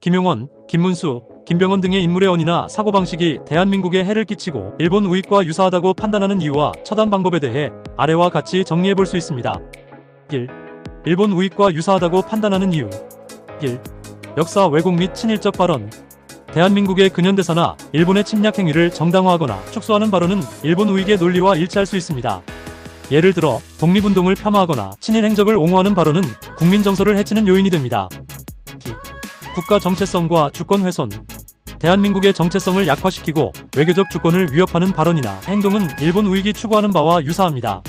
김용원, 김문수, 김병헌 등의 인물의 언이나 사고방식이 대한민국에 해를 끼치고 일본 우익과 유사하다고 판단하는 이유와 처단 방법에 대해 아래와 같이 정리해 볼 수 있습니다. 1. 일본 우익과 유사하다고 판단하는 이유 1. 역사 왜곡 및 친일적 발언 대한민국의 근현대사나 일본의 침략 행위를 정당화하거나 축소하는 발언은 일본 우익의 논리와 일치할 수 있습니다. 예를 들어 독립운동을 폄하하거나 친일 행적을 옹호하는 발언은 국민 정서를 해치는 요인이 됩니다. 기. 국가 정체성과 주권 훼손 대한민국의 정체성을 약화시키고 외교적 주권을 위협하는 발언이나 행동은 일본 우익이 추구하는 바와 유사합니다.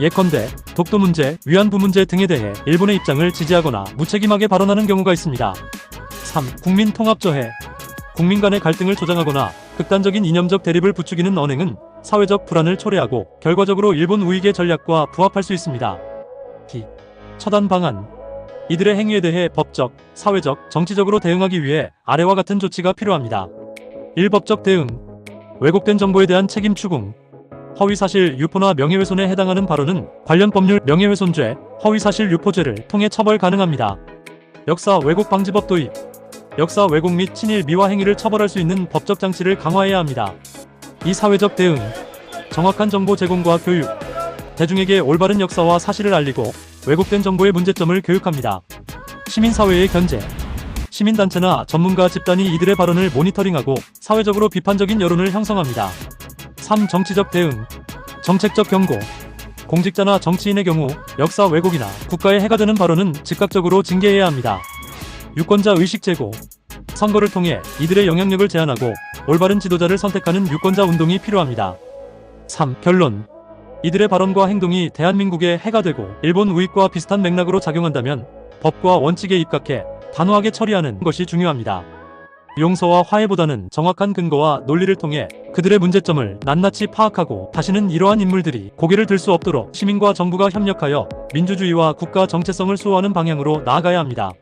예컨대 독도 문제, 위안부 문제 등에 대해 일본의 입장을 지지하거나 무책임하게 발언하는 경우가 있습니다. 3. 국민 통합저해 국민 간의 갈등을 조장하거나 극단적인 이념적 대립을 부추기는 언행은 사회적 불안을 초래하고 결과적으로 일본 우익의 전략과 부합할 수 있습니다. 기. 처단 방안 이들의 행위에 대해 법적, 사회적, 정치적으로 대응하기 위해 아래와 같은 조치가 필요합니다. 1법적 대응 왜곡된 정보에 대한 책임 추궁 허위사실 유포나 명예훼손에 해당하는 발언은 관련 법률 명예훼손죄, 허위사실 유포죄를 통해 처벌 가능합니다. 역사 왜곡 방지법 도입 역사 왜곡 및 친일 미화 행위를 처벌할 수 있는 법적 장치를 강화해야 합니다. 이 사회적 대응 정확한 정보 제공과 교육 대중에게 올바른 역사와 사실을 알리고 왜곡된 정보의 문제점을 교육합니다. 시민사회의 견제 시민단체나 전문가 집단이 이들의 발언을 모니터링하고 사회적으로 비판적인 여론을 형성합니다. 3. 정치적 대응 정책적 경고 공직자나 정치인의 경우 역사 왜곡이나 국가에 해가 되는 발언은 즉각적으로 징계해야 합니다. 유권자 의식 제고 선거를 통해 이들의 영향력을 제한하고 올바른 지도자를 선택하는 유권자 운동이 필요합니다. 3. 결론 이들의 발언과 행동이 대한민국에 해가 되고 일본 우익과 비슷한 맥락으로 작용한다면 법과 원칙에 입각해 단호하게 처리하는 것이 중요합니다. 용서와 화해보다는 정확한 근거와 논리를 통해 그들의 문제점을 낱낱이 파악하고 다시는 이러한 인물들이 고개를 들 수 없도록 시민과 정부가 협력하여 민주주의와 국가 정체성을 수호하는 방향으로 나아가야 합니다.